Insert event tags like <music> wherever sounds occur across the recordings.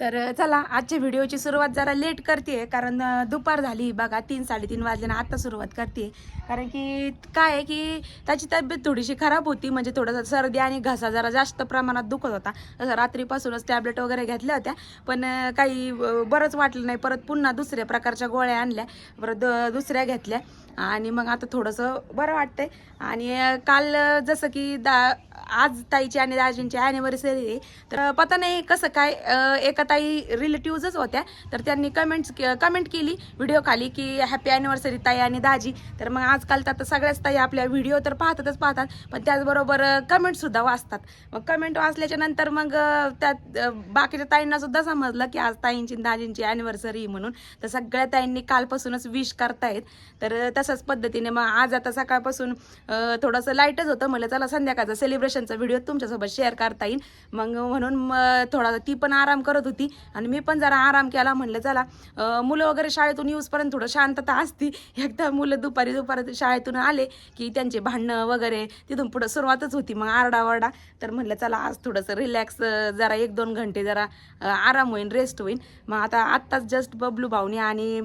तर चला आजच्या व्हिडिओची सुरुवात जरा लेट करते कारण दुपार झाली. बघा तीन साडेतीन वाजल्यानं आता सुरुवात करते कारण की काय आहे की त्याची तब्येत थोडीशी खराब होती. म्हणजे थोडंसं सर्दी आणि घसा जरा जास्त प्रमाणात दुखत होता. जसं रात्रीपासूनच टॅबलेट वगैरे घेतल्या होत्या. पण काही बरंच वाटलं नाही. परत पुन्हा दुसऱ्या प्रकारच्या गोळ्या आणल्या. परत द- दुसऱ्या घेतल्या. आणि मग आता थोडंसं बरं वाटतंय. आणि काल जसं की दा आज ताईची आणि दाजींची अॅनिव्हर्सरी आहे. तर पता नाही कसं काय एका ताई रिलेटिव्हजच होत्या. तर त्यांनी कमेंट्स कमेंट केली व्हिडिओ खाली की हॅपी अॅनिव्हर्सरी ताई आणि दाजी. तर मग आजकाल तर आता सगळ्याच ताई आपल्या व्हिडिओ तर पाहतातच पाहतात पण त्याचबरोबर कमेंटसुद्धा वाचतात. मग कमेंट वाचल्याच्या नंतर मग त्यात बाकीच्या ताईंना सुद्धा समजलं की आज ताईंची दाजींची अॅनिव्हर्सरी म्हणून. तर सगळ्या ताईंनी कालपासूनच विश करतायत. तर तसंच पद्धतीने मग आज आता सकाळपासून थोडंसं लाईटच होतं. म्हणलं चला संध्याकाळचं सेलिब्रेशन त्यांचा व्हिडिओ तुमच्यासोबत शेअर करता येईल. मग म्हणून मग थोडा ती पण आराम करत होती. आणि मी पण जरा आराम केला म्हणलं चला मुलं वगैरे शाळेतून येऊसपर्यंत थोडं शांतता असती. एकदा मुलं दुपारी दुपारी शाळेतून आले की त्यांचे भांडणं वगैरे तिथून पुढं सुरुवातच होती. मग आरडाओरडा. तर म्हणलं चला आज थोडंसं रिलॅक्स जरा एक दोन घंटे जरा आराम होईल रेस्ट होईल मग आता आत्ताच जस्ट बबलू भाऊनी आणि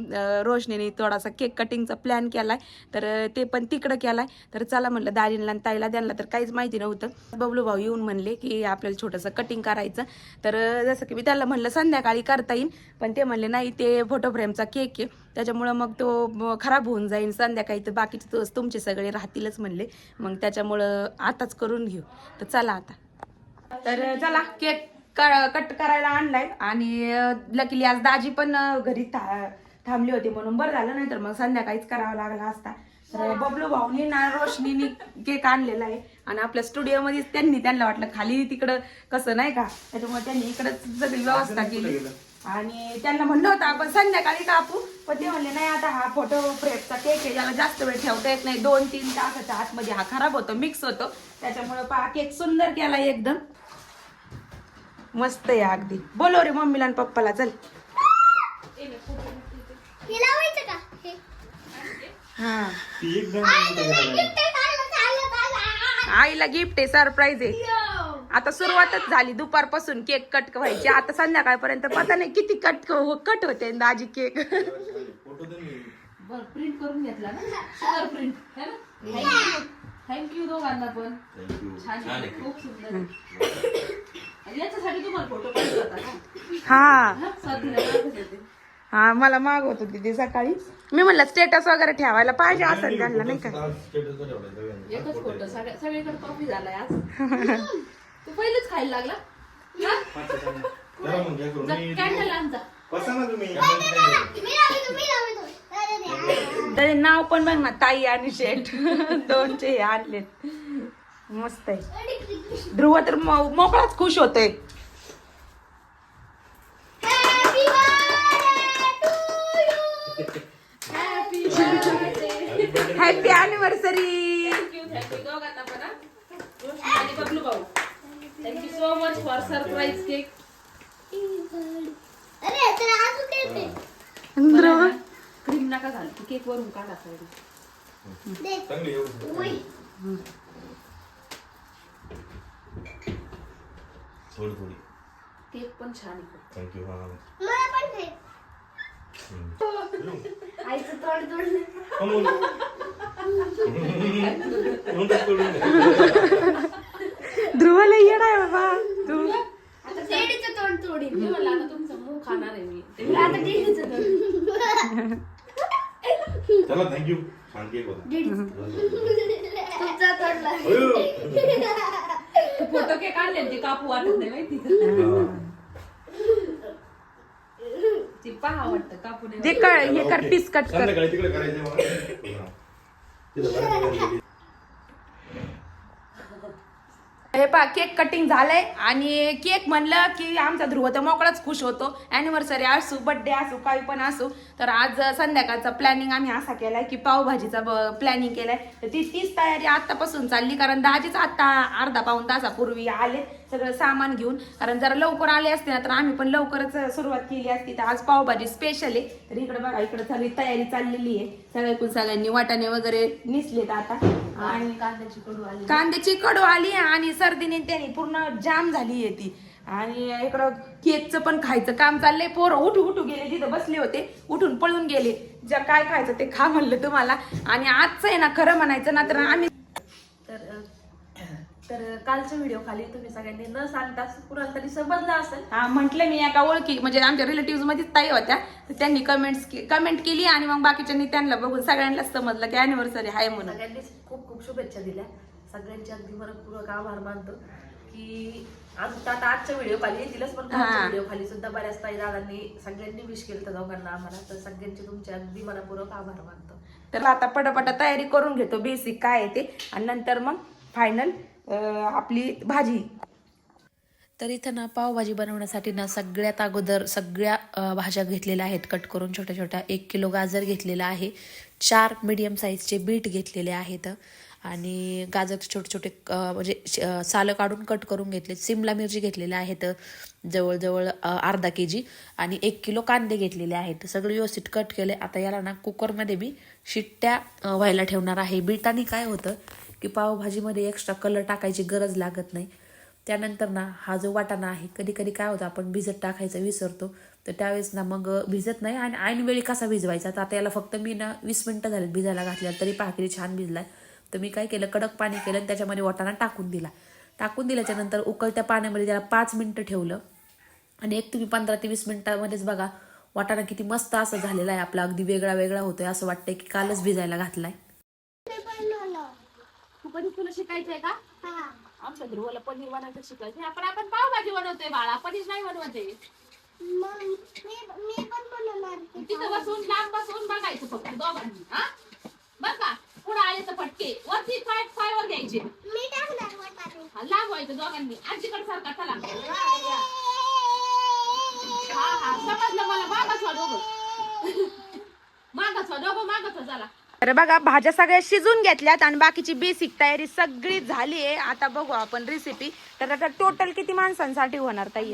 रोशनीने थोडासा केक कटिंगचा प्लॅन केला आहे तर ते पण तिकडं केला आहे तर चला म्हणलं दाजींला आणि ताईला त्यांना तर काहीच माहिती नव्हतं. बबलू भाऊ येऊन म्हणले की आपल्याला छोटंसं कटिंग करायचं. तर जसं की मी त्याला म्हणलं संध्याकाळी करता येईल पण ते म्हणले नाही ते फोटो फ्रेमचा केक आहे. त्याच्यामुळं मग तो खराब होऊन जाईल संध्याकाळी तर बाकीचे तुमचे सगळे राहतीलच म्हणले. मग त्याच्यामुळं आताच करून घेऊ. तर चला आता. तर चला केक कट करायला आणलाय. आणि लकीली आज दाजी पण घरी था- थांबली होती म्हणून बरं झालं. नाही तर मग संध्याकाळीच करावा लागला असता. तर बबलू भाऊनी ना रोशनीने केक आणलेला आहे. आणि आपल्या स्टुडिओमध्येच त्यांनी त्यांना वाटलं खाली तिकडं कसं नाही का? त्याच्यामुळे त्यांनी इकडंच सगळी व्यवस्था केली. आणि त्यांना म्हणलं होतं आपण संध्याकाळी कापू. पण ते म्हणले नाही आता हा फोटो फ्रेमचा केक आहे ज्याला जास्त वेळ ठेवता येत नाही. दोन तीन तासाच्या आतमध्ये हा खराब होतो मिक्स होतो. त्याच्यामुळे पहा केक सुंदर केला एकदम. मस्त आहे अगदी. बोलो रे मम्मीला आणि पप्पाला चल. हे आईला गिफ्ट आहे सरप्राईज आहे आता सुरुवातच झाली दुपारपासून केक कट व्हायची आता संध्याकाळपर्यंत पता नाही किती कट कट होते दाजी केक. प्रिंट करून घेतला ना शुगर प्रिंट है ना थँक्यू दोघांना पण. छान आहे. खूप सुंदर आहे. <laughs> आणि याच्यासाठी तुम्हाला फोटो पाहिजे होता का हा हा, होते. हा मला मागवत होती ती सकाळी. मी म्हणलं स्टेटस वगैरे ठेवायला पाहिजे असेल त्यांना नाही का? आज status वर ठेवलाय सगळ्यांनी. एकच फोटो सगळ्या सगळीकडे कॉपी झालाय आज. <laughs> तू पहिलेच खायला लागला? कॅन्डल. त्याचे नाव पण बघ ना ताई आणि शेठ. <laughs> दोनचे हे आणलेत. मस्त आहे. ध्रुव तर मो- मोकळाच खुश होतोय. हॅपी अॅनिव्हर्सरी थँक्यू थँक्यू दोघांना पण. रोशनी आणि बबलू भाऊ thank you so much for surprise cake अरे तर ते? क्रीम नका घालू केक वरून काढा साईड. चांगली. थोडी थोडी केक पण छान आहे थँक्यू हा. आईचं तोंड तोडलं. ध्रुवला येणार बाबा तू आता टेडीचं तोंड तोडीन. मी म्हणलं आता तुमचं मूग खाणार आहे मी आता टेडीचं तोंड. चला थँक्यू छान केक होता तुमचा तोडला. अयो. फोटो केक आणले ते कापू वाटत नाही माहिती का? ती पहा वाटतं कापू नाही जे कर हे कर पीस कट कर. तिकडे <laughs> मला हे पा केक कटिंग झालंय आणि केक म्हणलं की आमचा ध्रुव तर मोकळाच खुश होतो. अॅनिव्हर्सरी असू बर्थडे असू काही पण असू तर आज संध्याकाळचा प्लॅनिंग आम्ही असा केलाय की पावभाजीचा प्लॅनिंग केलाय. तर ती तीच तयारी आतापासून चालली कारण दाजीच आता अर्धा पाऊन तासापूर्वी आले सगळं सामान घेऊन. कारण जरा लवकर आले असते ना तर आम्ही पण लवकरच सुरुवात केली असती. तर आज पावभाजी स्पेशल आहे. तर इकडे बघा इकडे सगळी तयारी चाललेली आहे. सगळ्याकडून सगळ्यांनी वाटाणे वगैरे निसलेत आता. आणि कांद्याची कडू आली. कांद्याची कडू आली आणि सर्दीने त्याने पूर्ण जाम झाली आहे ती. आणि इकडं केकचं पण खायचं काम चाललंय. पोरं उठू उठू गेले तिथं बसले होते. उठून पळून गेले. ज्या काय खायचं ते खा म्हणलं तुम्हाला. आणि आजचं आहे ना खरं म्हणायचं ना तर आम्ही तर कालचा व्हिडिओ खाली तुम्ही सगळ्यांनी न सांगता कुणाला तरी समजलं असेल. हा म्हटलं मी एका ओळखी म्हणजे आमच्या रिलेटिव्ह मध्येच ताई होत्या. तर त्यांनी कमेंट्स कमेंट केली आणि मग बाकीच्यांनी त्यांना बघून सगळ्यांनाच समजलं की अॅनिव्हर्सरी आहे म्हणून. सगळ्यांनीच खूप खूप शुभेच्छा दिल्या. सगळ्यांचे अगदी मनपूर्वक आभार मानतो की आज आता आजच्या व्हिडिओ खाली येतीलच पण कालच्या. व्हिडिओ खाली सुद्धा बऱ्याच ताई दादांनी सगळ्यांनी विश केलं दोघांना आम्हाला. तर सगळ्यांचे तुमचे अगदी मनपूर्वक आभार मानतो. तर आता पटापटा तयारी करून घेतो बेसिक काय आहे ते. आणि नंतर मग फायनल आपली भाजी. तर इथं ना पावभाजी बनवण्यासाठी ना सगळ्यात अगोदर सगळ्या भाज्या घेतलेल्या आहेत. कट करून छोट्या छोट्या एक किलो गाजर घेतलेला आहे. चार मीडियम साईजचे बीट घेतलेले आहेत. आणि गाजरचे छोटे छोटे म्हणजे श- सालं काढून कट करून घेतले. सिमला मिरची घेतलेल्या आहेत. जवळजवळ अर्धा के जी आणि एक किलो कांदे घेतलेले आहेत. सगळे व्यवस्थित कट केले. आता याला ना कुकरमध्ये मी शिट्ट्या व्हायला ठेवणार आहे. बीटाने काय होतं? की पावभाजीमध्ये एक्स्ट्रा कलर टाकायची गरज लागत नाही. त्यानंतर ना हा जो वाटाणा आहे कधी कधी काय होतं आपण भिजत टाकायचं विसरतो. तर त्यावेळेस ना मग भिजत नाही आणि ऐनवेळी कसा भिजवायचा? तर आता याला फक्त मी ना वीस मिनटं झालीत भिजायला घातल्या तरी पाकरी छान भिजलाय. तर मी काय केलं कडक पाणी केलं आणि त्याच्यामध्ये वाटाणा टाकून दिला. टाकून दिल्याच्या नंतर उकळत्या पाण्यामध्ये त्याला पाच मिनटं ठेवलं. आणि एक तुम्ही पंधरा ते वीस मिनटामध्येच बघा वाटाणा किती मस्त असं झालेला आहे. आपला अगदी वेगळा वेगळा होतोय असं वाटतंय की कालच भिजायला घातलाय. कधी तुला शिकायचंय का? हा. आमच्या ध्रुवाला पनीर बनवायचं शिकायचं आपण आपण पावभाजी बनवतोय बाळा. पनीर नाही बनवते. तिथं बसून लांब बसून बघायचं फक्त दोघांनी हा? बर का? पुढे आले तर फटके. वरती फाय फाय वर घ्यायचे. हा, लांब व्हायचं दोघांनी. आजीकडे सारखा चला. हा हा समजलं मला. मागच वा दोघं मागच वा दोघं मागच वा चला. तर बघा भाज्या सगळ्या शिजून घेतल्यात आणि बाकीची बेसिक तयारी सगळी झाली आहे. आता बघू आपण रेसिपी तर आता टोटल किती माणसांसाठी होणार ताई?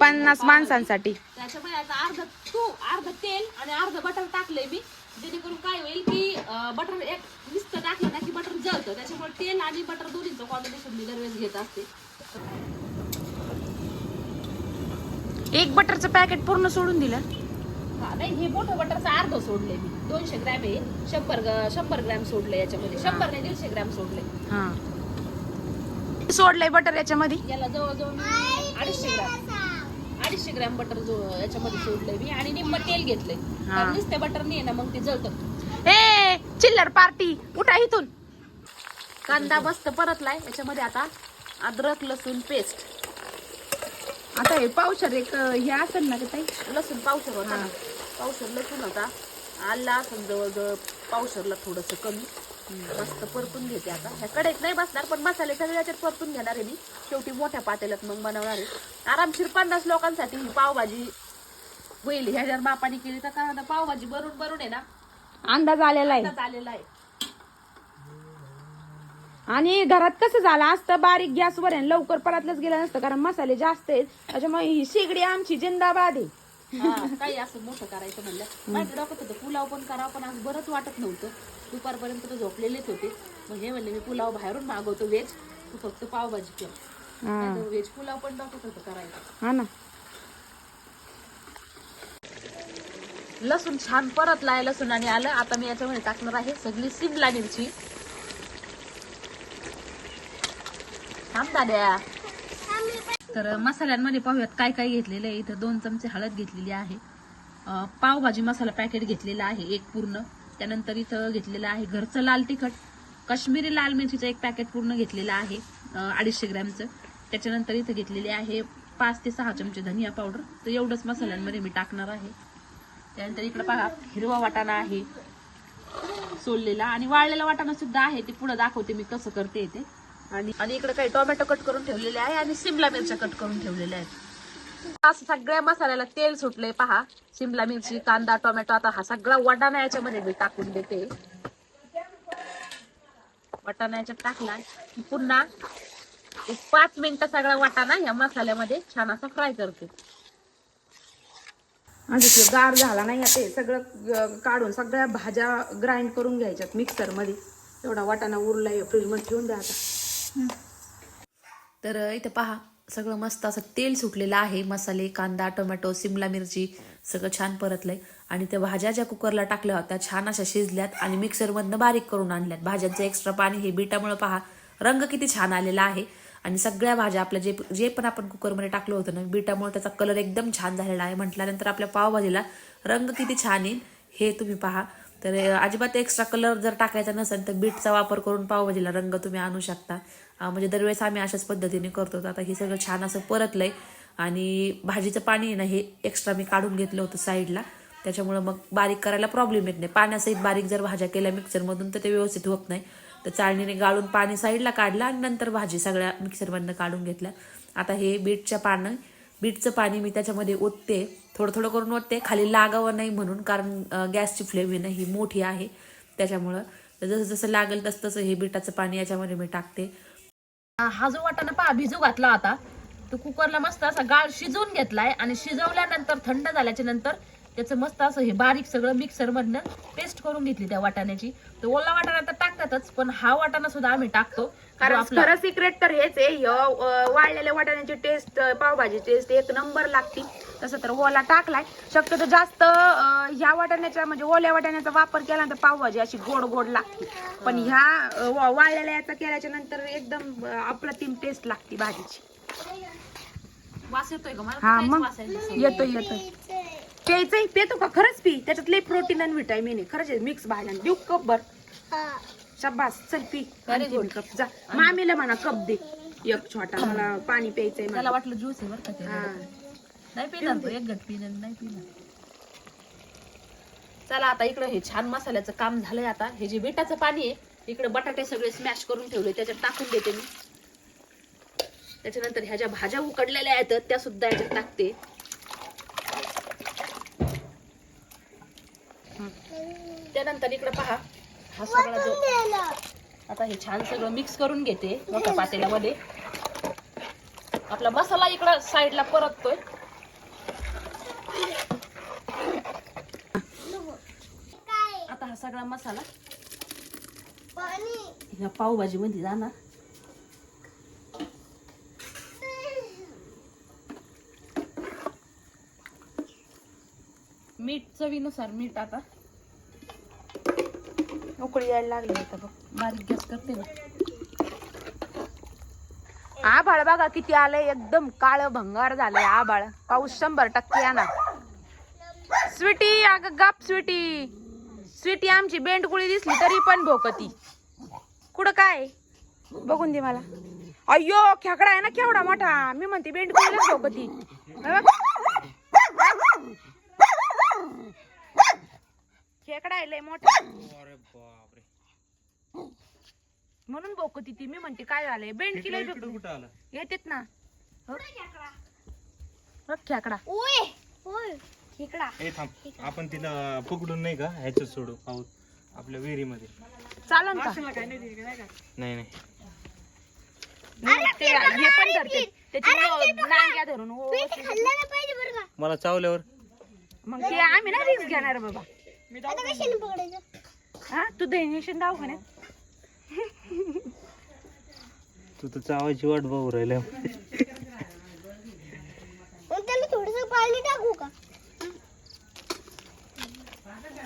पन्नास माणसांसाठी. त्याच्यामुळे आता अर्ध तू अर्ध तेल आणि अर्ध बटर टाकलंय मी. जेणेकरून काय होईल की बटर एक नुसतं टाकलं ना की बटर जळतं. त्याच्यामुळे तेल आणि बटर दोन्हीचं कॉम्बिनेशन मी दरवेळेस घेत असते. एक बटरचं पॅकेट पूर्ण सोडून दिलं. हा नाही हे मोठं बटरचं अर्ध सोडलंय मी. दोनशे ग्रॅम आहे. शंभर ग- शंभर ग्रॅम सोडले याच्यामध्ये. शंभर नाही दीडशे ग्रॅम सोडले हा. सोडलंय बटर याच्यामध्ये? याला जवळजवळ मी अडीचशे ग्रॅम. अडीचशे ग्रॅम बटर जो याच्यामध्ये सोडलंय मी आणि निम्म तेल घेतलंय. हा. कारण नुसत्या बटर नाही ना मग ते जळतं. ए चिल्लर पार्टी! उठा इथून. कांदा मस्त परतलाय. याच्यामध्ये आता अद्रक लसूण पेस्ट. आता हे पावशर एक हे असेल ना का ताई? लसूण पावशर होता ना. पावशर लसूण होता. आला असं जवळजवळ पावशरला थोडस कमी. मस्त परतून घेते आता. ह्या कढईत नाही बसणार पण मसाले सगळे याच्यात परतून घेणार आहे मी. शेवटी मोठ्या पातेल्यात मग बनवणार आहे. आरामशीर पन्नास लोकांसाठी ही पावभाजी होईल. ह्या जर मापाने केली तर आता पावभाजी भरून भरून आहे ना. अंदाज आलेला आहे. अंदाज आलेला आहे. आणि घरात कसं झालं? असतं बारीक गॅसवर आहे लवकर परतलंच गेलं नसतं कारण मसाले जास्त आहेत. त्याच्यामुळे ही शेगडी आमची जिंदाबाद आहे. हा, काही असं मोठं करायचं म्हणलं. माझ्या डोक्यात होतं पुलाव पण करावं पण आज बरंच वाटत नव्हतं. दुपारपर्यंत तर झोपलेलेच होते. मग हे म्हणले मी पुलाव बाहेरून मागवतो व्हेज. तू फक्त पावभाजी कर. हा. व्हेज पुलाव पण डोक्यात होतं करायचं हा ना. लसूण छान परतलाय लसूण आणि आलं. आता मी याच्यामध्ये टाकणार आहे सगळी सिमला मिरची. थांब दाद्या. तर मसाल्यांमध्ये पाहूयात काय काय घेतलेलं आहे. इथं दोन चमचे हळद घेतलेली आहे. पावभाजी मसाला पॅकेट घेतलेला आहे एक पूर्ण. त्यानंतर इथं घेतलेलं आहे घरचं लाल तिखट. काश्मीरी लाल मिरचीचं एक पॅकेट पूर्ण घेतलेलं आहे अडीचशे ग्रॅमचं. त्याच्यानंतर इथं घेतलेले आहे पाच ते सहा चमचे धनिया पावडर. तर एवढंच मसाल्यांमध्ये मी टाकणार आहे. त्यानंतर इकडं पहा हिरवा वाटाणा आहे. सोललेला आणि वाळलेला वाटाणा सुद्धा आहे. ते पुढं दाखवते मी कसं करते ते. आणि आणि इकडे काही टोमॅटो कट करून ठेवलेले आहे आणि सिमला मिरच्या कट करून ठेवलेल्या आहेत. असं सगळ्या मसाल्याला तेल सुटले पहा. सिमला मिरची कांदा टोमॅटो आता हा सगळा वाटाणा याच्यामध्ये मी टाकून देते. वाटाणा याच्यात टाकला. की पुन्हा एक पाच मिनिटं सगळा वाटाणा या मसाल्यामध्ये छान असा फ्राय करते. आणि ते गार झाला नाही ते सगळं काढून सगळ्या भाज्या ग्राइंड करून घ्यायच्यात मिक्सरमध्ये एवढा वाटाणा उरलाय फ्रीज फ्रीजमध्ये ठेवून द्या आता. तर इथं पहा सगळं मस्त असं तेल सुटलेलं आहे मसाले कांदा टोमॅटो सिमला मिरची सगळं छान परतलंय. आणि त्या भाज्या ज्या कुकरला टाकल्या होत्या छान अशा शिजल्यात आणि मिक्सरमधनं बारीक करून आणल्यात. भाज्यांचं एक्स्ट्रा पाणी हे बीटामुळे पहा रंग किती छान आलेला आहे. आणि सगळ्या भाज्या आपल्या जे जे पण आपण कुकरमध्ये टाकलं होतं ना बीटामुळे त्याचा कलर एकदम छान झालेला आहे. म्हटल्यानंतर आपल्या पावभाजीला रंग किती छान येईल हे तुम्ही पहा. तर अजिबात एक्स्ट्रा कलर जर टाकायचा नसेल तर बीटचा वापर करून पावभाजीला रंग तुम्ही आणू शकता. म्हणजे दरवेळेस आम्ही अशाच पद्धतीने करतो. तर आता हे सगळं छान असं परतलंय. आणि भाजीचं पाणी आहे ना हे एक्स्ट्रा मी काढून घेतलं होतं साईडला त्याच्यामुळं मग बारीक करायला प्रॉब्लेम येत नाही. पाण्यासहित बारीक जर भाज्या केल्या मिक्सरमधून तर ते व्यवस्थित होत नाही. तर चाळणीने गाळून पाणी साईडला काढलं आणि नंतर भाजी सगळ्या मिक्सरमधनं काढून घेतल्या. आता हे बीटच्या पानं बीटचं पाणी मी त्याच्यामध्ये ओतते. थोडं थोडं करून ओतते. खाली लागावं नाही म्हणून कारण गॅसची फ्लेम आहे ना ही मोठी आहे. त्याच्यामुळं जसं जसं लागेल तसं तसं हे बीटाचं पाणी याच्यामध्ये मी टाकते. हा जो वाटाणा पहा भिजू घातला आता. तो कुकरला मस्त असा गाळ शिजवून घेतलाय आणि शिजवल्यानंतर थंड झाल्याच्यानंतर त्याचं मस्त असं हे बारीक सगळं मिक्सर मधनं पेस्ट करून घेतली त्या वाटाण्याची. तर ओला वाटाणा तर टाकतातच पण हा वाटाणा सुद्धा आम्ही टाकतो. कारण आपला खरं सिक्रेट तर हेच आहे ह्य, अं, वाळलेल्या वाटाण्याची टेस्ट पावभाजी टेस्ट एक नंबर लागती. तसं तर ओला टाकलाय. शक्यतो जास्त अं, ह्या वाटाण्याच्या म्हणजे ओल्या वाटाण्याचा वापर केला तर पावभाजी अशी गोड गोड लागते. पण ह्या अं, वा- वाळलेल्या याचा केल्याच्यानंतर एकदम अं, अप्रतिम टेस्ट लागते भाजीची. वास येतोय का मला तर हा काहीच मग? वास येत नाही. येतोय येतोय. प्यायचंय पेतो का? खरंच पी. त्याच्यात लय प्रोटीन आणि व्हिटॅमिन आहे. खरंच मिक्स भाज्या देऊ. कप बर शाबास. चल पी. कप. जा. मामीला म्हणा कप दे. एक छोटा. मला पाणी प्यायचंय मला. त्याला वाटलं ज्यूस आहे बरं का ते. हा. नाही पिणार तो. एक घट पिणार नाही पिणार. चला आता इकडं हे छान मसाल्याचं काम झालंय आता. हे जे बेटाचं पाणी आहे इकडे बटाटे सगळे स्मॅश करून ठेवले. त्याच्यात टाकून देते मी. त्याच्यानंतर ह्या ज्या भाज्या उकडलेल्या आहेत त्या सुद्धा याच्यात टाकते. त्यानंतर इकडे पहा. हा सगळा जो आता हे छान सगळं मिक्स करून घेते. मोठ्या पातेल्यामध्ये. आपला मसाला इकडं साईडला परततोय. आता हा सगळा मसाला ह्या पावभाजी मध्ये जाणार. मीठ चवीनुसार मीठ आता. उकळी यायला लागली आता बघ. बारीक गॅस करते ना. आभाळ बघा किती आलंय एकदम काळ भंगार झालंय आभाळ. पाऊस शंभर टक्के येणार. स्वीटी अगं गप स्वीटी. स्वीटी आमची बेंडकुळी दिसली तरी पण भोकती. कुठं काय? बघून दे मला. अय्यो खेकडा आहे ना केवढा मोठा. मी म्हणते बेंडकुळीलाच भोकती हे बघ. खेकडा आहे लय मोठा. म्हणून भोकती ती मी म्हणते काय झालंय? बेंडकीला कुठं आला? येतेत ना. हो. बघ खेकडा. ओय ओय खेकडा. ए थांब. आपण तिला पकडून नाही का ह्याच्यात सोडू पाऊस आपल्या विहिरीमध्ये. चालन का? नाही नाही नाही, ते हे पण धरते त्याची नांग्या धरून हो खाल्लं ना पाहिजे बरं का. मला चावल्यावर. मग ते आम्ही ना रिस्क घेणार बाबा. आता कशाने पकडायचं? हा तू दहिनेशन दवाखान्यात तू तर चावायची वाट बघू राहिल्या मग त्याला थोडस पाणी टाकू का?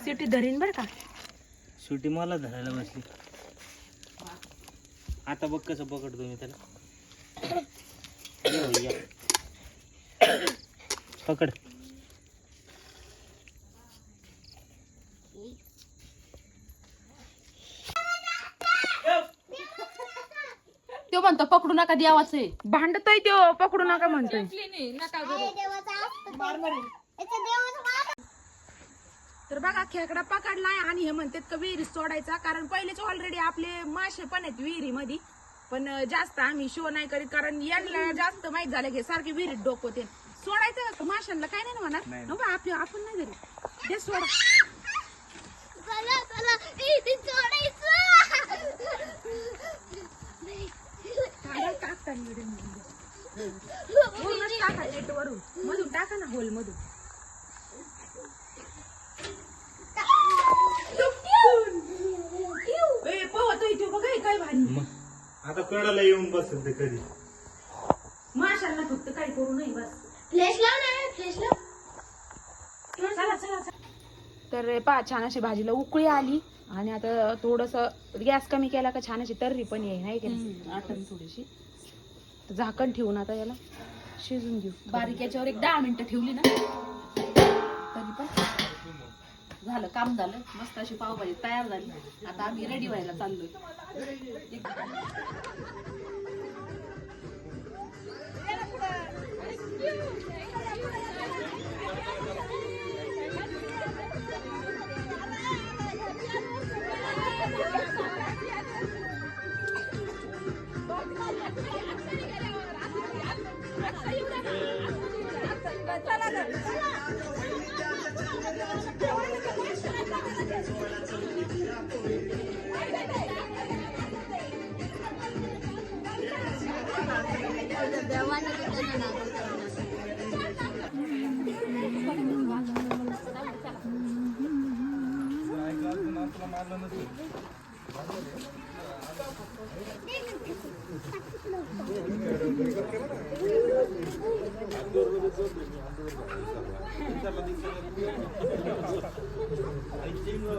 सिटी धरीन बर का? सुटी मला धरायला बसली. आता बघ कसं पकडतो मी त्याला. ये <coughs> भैया. पकड. म्हणतो पकडू नका द्यावाच आहे भांडतोय तो पकडू नका म्हणतोय. देवाचा देवाचा तर बघा खेकडा पकडलाय आणि हे म्हणतात का विहिरीत सोडायचा कारण पहिलेच ऑलरेडी आपले मासे पण आहेत विहिरीमध्ये. पण अं, जास्त आम्ही शो नाही करीत कारण यांना जास्त माहीत झालं की सारखे विहिरीत डोकवते सोडायचं का? माशांना काय नाही म्हणा आपण नाही धरू ते सोड चला चला इथे सोडायचं काढा, टाकता निडून निडून. टाका नेट वरून. मधून टाका ना होल मधून. ए, पोहतोय तो बघा हे काय भारी. मग. आता कडाला येऊन बसेल ते कधी. माशा मसाला फक्त काय करू नये बस. फ्लेश लाव ना फ्लेश लाव. चला चला चला. तर पहा छान अशी भाजीला उकळी आली. आणि आता थोडस गॅस कमी केला का छान अशी तर्री पण येईल नाही की? नाही? थोडीशी. झाकण ठेवून आता याला शिजून घेऊ. बारीक याच्यावर एक दहा मिनिटं ठेवली ना. तरी पण झालं काम झालं. मस्त अशी पावभाजी तयार झाली. आता आम्ही रेडी व्हायला चाललोय.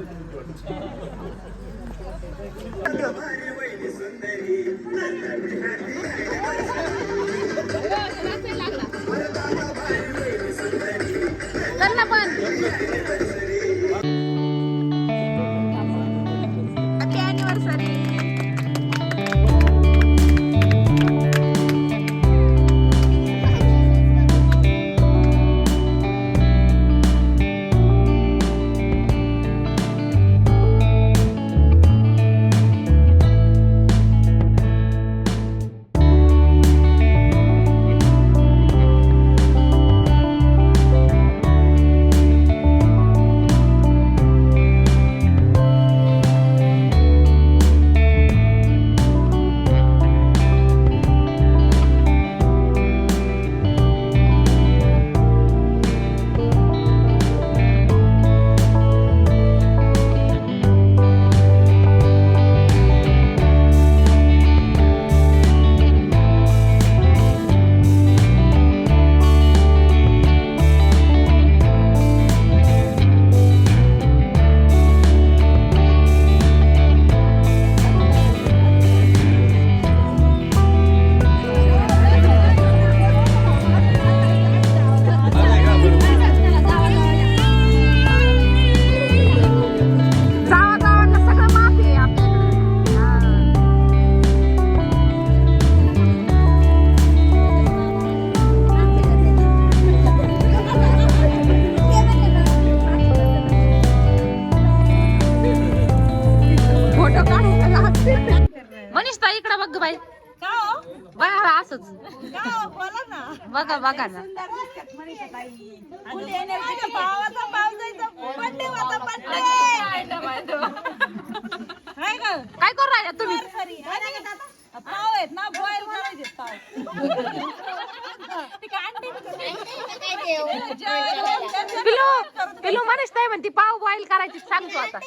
よくよく。बघा ना. काय करू राहिल्या तुम्ही? पिलो पिलो मनीष ताई म्हणती पाव बॉईल करायची सांगतो आता.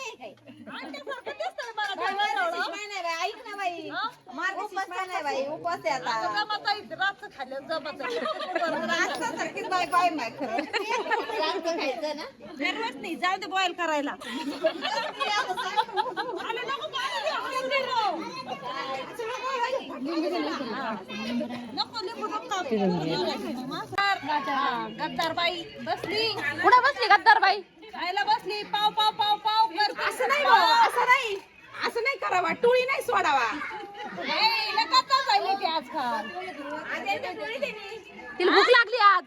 गद्दार बाई बसली. कुठे बसली गद्दार बाई खायला बसली. पाव पाव पाव पाव करते असं नाही भाऊ, असं नाही. असं नाही करावा. टोळी नाही सोडावा. झाली भूक लागली तिला भूक लागली आज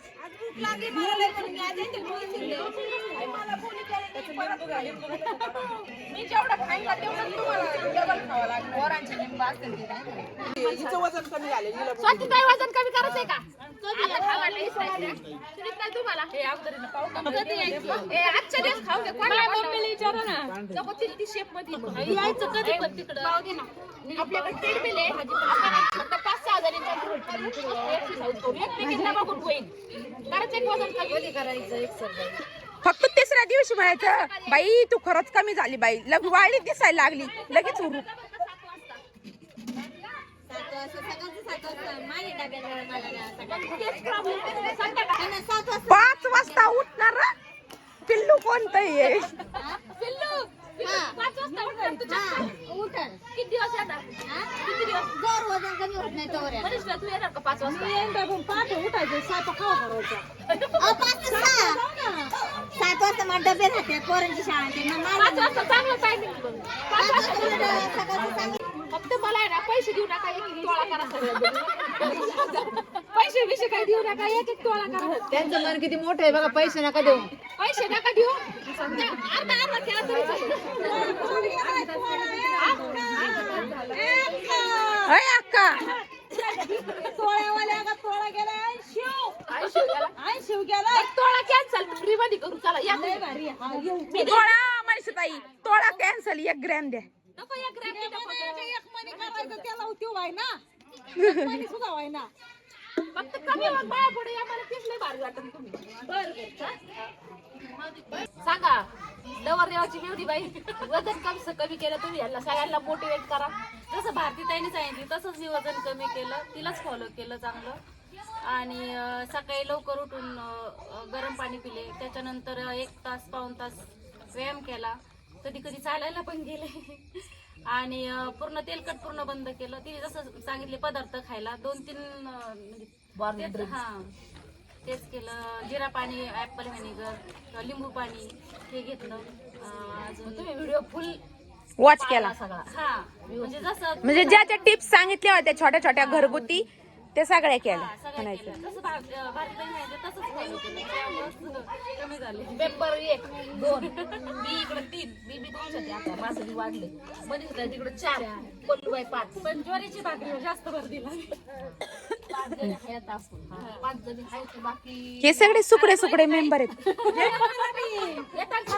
मी जेवढं खाईन तेवढं तुम्हाला डबल खावं लागेल पोरांचे लिंब असतील ते नाही का? हिचं वजन कमी झालं हिला स्वाती ताई वजन कमी करायचंय का? आता खावायला इसायचं. सुनीता, तुम्हाला? कधी यायचं? ए, आजच्या दिवस खाऊ दे कोणाला मम्मीला विचारा ना. नको तिला ती शेपमध्ये यायचं कधी पण तिकडं? आपल्याकडे ट्रेडमिल आहे. आपण फक्त पाच सहा एकमेकींना बघून होईल करायचं एक वजन कमी करायचं? एक फक्त तिसऱ्या दिवशी म्हणायचं बाई तू खरंच कमी झाली बाई. लग वाळी दिसायला लागली. लगेच उरू. पाच वाजता उठणार पिल्लू कोणतं आहे पिल्लू. पाच वाजता उठणार तुझ्या उठल किती दिवस येणार? किती दिवस? जोर वजन कमी होत नाही तोवर मनीषला तू येणार का पाच वाजता? पहाटे उठायचं स्वयंपाक खावा करायचा. पाच वाजता सात वाजता मला डबे राहते पोरांची शाळा ते. मग पाच वाजता चांगलं टायमिंग पाच वाजता फक्त मला आहे ना पैसे देऊ नका एक एक तोळा करा सगळं <laughs> पैसे बिशे काही देऊ नका एक एक तोळा करा. त्यांचं मन किती मोठं आहे बघा पैसे नका देऊ. पैसे नका देऊ. अर्धा अर्धा केला तरी अय अक्का. तोळ्यावाल्या का तोळा गेला शिव. आय शिव गेला? तोळा कॅन्सल फ्री मध्ये करू चला या लय भारी आहे. हा, येऊ. तोळा मनशताई तोळा कॅन्सल एक ग्रॅम द्या. नको एक एक मणी करायचं त्याला व्हाय ना एक मणी सुद्धा व्हाय ना फक्त कमी होत पुढे आम्हाला भारी वाटत तुम्ही. सांगा लवर देवाची मेवडी बाई. वजन कमी कमी केलं तुम्ही यांना सगळ्यांना मोटिवेट करा. जसं भारती ताईने सांगितली तसंच मी वजन कमी केलं तिलाच फॉलो केलं चांगलं. आणि सकाळी लवकर उठून गरम पाणी पिले त्याच्यानंतर एक तास पाऊन तास व्यायाम केला. कधी कधी चालायला पण गेले. आणि पूर्ण तेलकट पूर्ण बंद केलं. तिने जसं सांगितले पदार्थ खायला दोन तीन म्हणजे तेच- हा. तेच केलं. जिरा पाणी ऍपल व्हिनेगर लिंबू पाणी हे घेतलं. अं, अजून तुम्ही व्हिडिओ फुल वॉच केला. सगळा. हा. म्हणजे जसं म्हणजे ज्या ज्या टिप्स सांगितल्या होत्या छोट्या छोट्या घरगुती ते सगळ्या केल्या हा, सगळं म्हणायचं. पेपर एक दोन. मी इकडे तीन. मी बी दोनशे आता माझं बी वाढले मनीष तिकडे चार. पाच. पण ज्वारीची भाकरीवर जास्त भर दिला. पाच जणी आहेत आपण. हा, पाच जणी आहेत बाकी हे सगळे सुकडे सुकडे मेंबर आहेत. येतात का?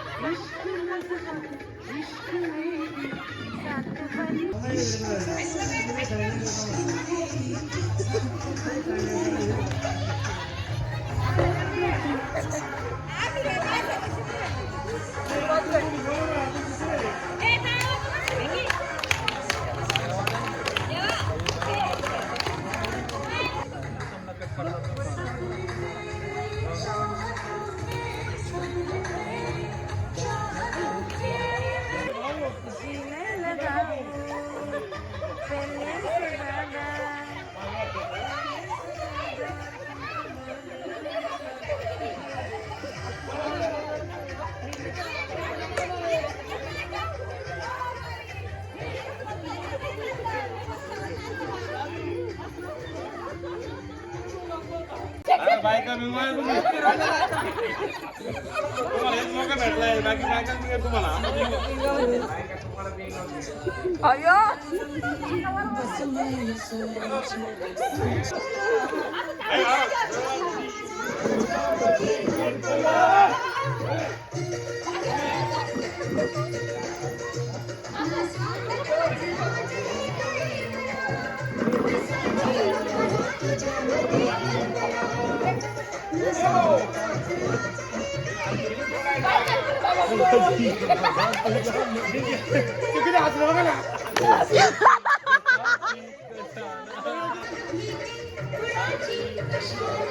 जवायचं. अरे สวัสดีครับ Krishna.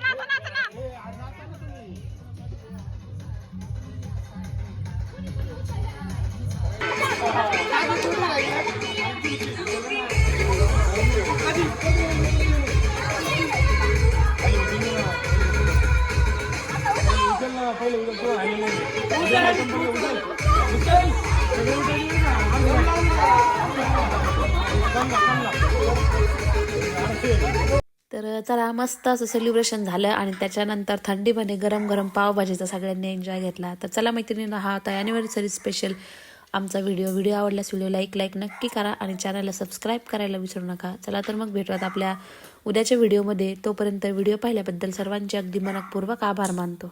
तर चला मस्त असं सेलिब्रेशन झालं आणि त्याच्यानंतर थंडीमध्ये गरम गरम पावभाजीचा सगळ्यांनी एन्जॉय घेतला. तर चला मैत्रिणींना हा आता ॲनिव्हर्सरी स्पेशल आमचा व्हिडिओ व्हिडिओ आवडल्यास व्हिडिओ लाईक लाईक नक्की करा आणि चॅनलला सबस्क्राईब करायला विसरू नका. चला तर मग भेटूयात आपल्या उद्याच्या व्हिडिओमध्ये तोपर्यंत व्हिडिओ पाहिल्याबद्दल सर्वांचे अगदी मनपूर्वक आभार मानतो.